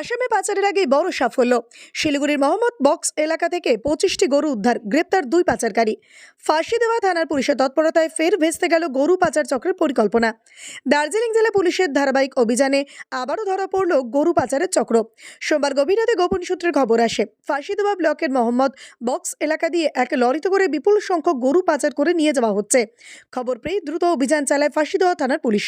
আসামে পাচারের আগে বড় সাফল্য। শিলিগুড়ির মোহাম্মদ বক্স এলাকা থেকে পঁচিশটি গরু উদ্ধার, গ্রেপ্তার দুই পাচারকারী। ফাঁসি দেওয়া থানার পুলিশের তৎপরতায় ফের ভেস্তে গেল গরু পাচার চক্রের পরিকল্পনা। দার্জিলিং জেলা পুলিশের ধারাবাহিক অভিযানে আবারও ধরা পড়ল গরু পাচারের চক্র। সোমবার গভীর রাতে গোপন সূত্রের খবর আসে, ফাঁসি দেওয়া ব্লকের মোহাম্মদ বক্স এলাকা দিয়ে এক লরিতে করে বিপুল সংখ্যক গরু পাচার করে নিয়ে যাওয়া হচ্ছে। খবর পেয়ে দ্রুত অভিযান চালায় ফাঁসি দেওয়া থানার পুলিশ।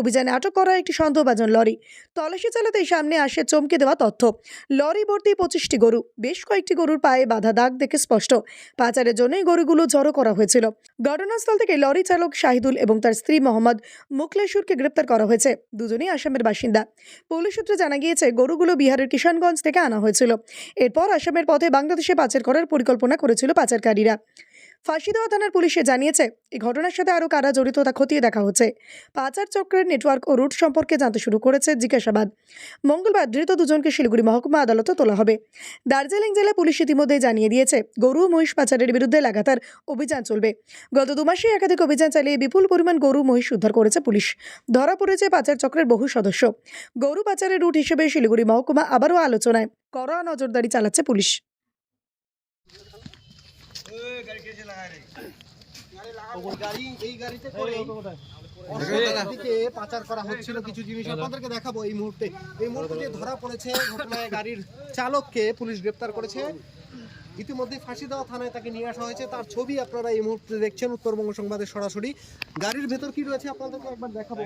অভিযানে আটক করা একটি সন্দেহভাজন লরি। তল্লাশি চালাতেই সামনে আসে চমকে দেওয়া তথ্য। লরি ভর্তি পঁচিশটি গরু, বেশ কয়েকটি গরুর পায়ে বাঁধা দাগ দেখে স্পষ্ট। পাচারের জন্যই গরুগুলো জড়ো করা হয়েছিল। ঘটনাস্থল থেকে লরি চালক শাহিদুল এবং তার স্ত্রী মোহাম্মদ মুকলেশুরকে গ্রেপ্তার করা হয়েছে। দুজনেই আসামের বাসিন্দা। পুলিশ সূত্রে জানা গিয়েছে, গরুগুলো বিহারের কিষানগঞ্জ থেকে আনা হয়েছিল। এরপর আসামের পথে বাংলাদেশে পাচার করার পরিকল্পনা করেছিল পাচারকারীরা। ফাঁসি দেওয়া থানার পুলিশে জানিয়েছে এই ঘটনার সাথে আরও কারা জড়িত তা খতিয়ে দেখা হচ্ছে। পাচার চক্রের নেটওয়ার্ক ও রুট সম্পর্কে জানতে শুরু করেছে জিজ্ঞাসাবাদ। মঙ্গলবার দুজনকে শিলিগুড়ি মহকুমা আদালতে তোলা হবে। দার্জিলিং জেলা পুলিশ ইতিমধ্যেই জানিয়ে দিয়েছে, গরু ও মহিষ পাচারের বিরুদ্ধে লাগাতার অভিযান চলবে। গত দু মাসে একাধিক অভিযান চালিয়ে বিপুল পরিমাণ গরু মহিষ উদ্ধার করেছে পুলিশ। ধরা পড়েছে পাচার চক্রের বহু সদস্য। গরু পাচারের রুট হিসেবে শিলিগুড়ি মহকুমা আবারও আলোচনায়। কড়া নজরদারি চালাচ্ছে পুলিশ। গাড়ি, এই গাড়িতে করে। দিকে পাচার করা হচ্ছিল কিছু জিনিস। আপনাদেরকে দেখাবো এই মুহূর্তে। এই মুহূর্তে ধরা পড়েছে ঘটনায় গাড়ির চালককে পুলিশ গ্রেপ্তার করেছে। ইতিমধ্যে ফাঁসি দেওয়া থানায় তাকে নিয়ে আসা হয়েছে। তার ছবি আপনারা এই মুহূর্তে দেখছেন উত্তরবঙ্গ সংবাদে সরাসরি। গাড়ির ভেতর কি রয়েছে আপনাদেরকে একবার দেখাবো।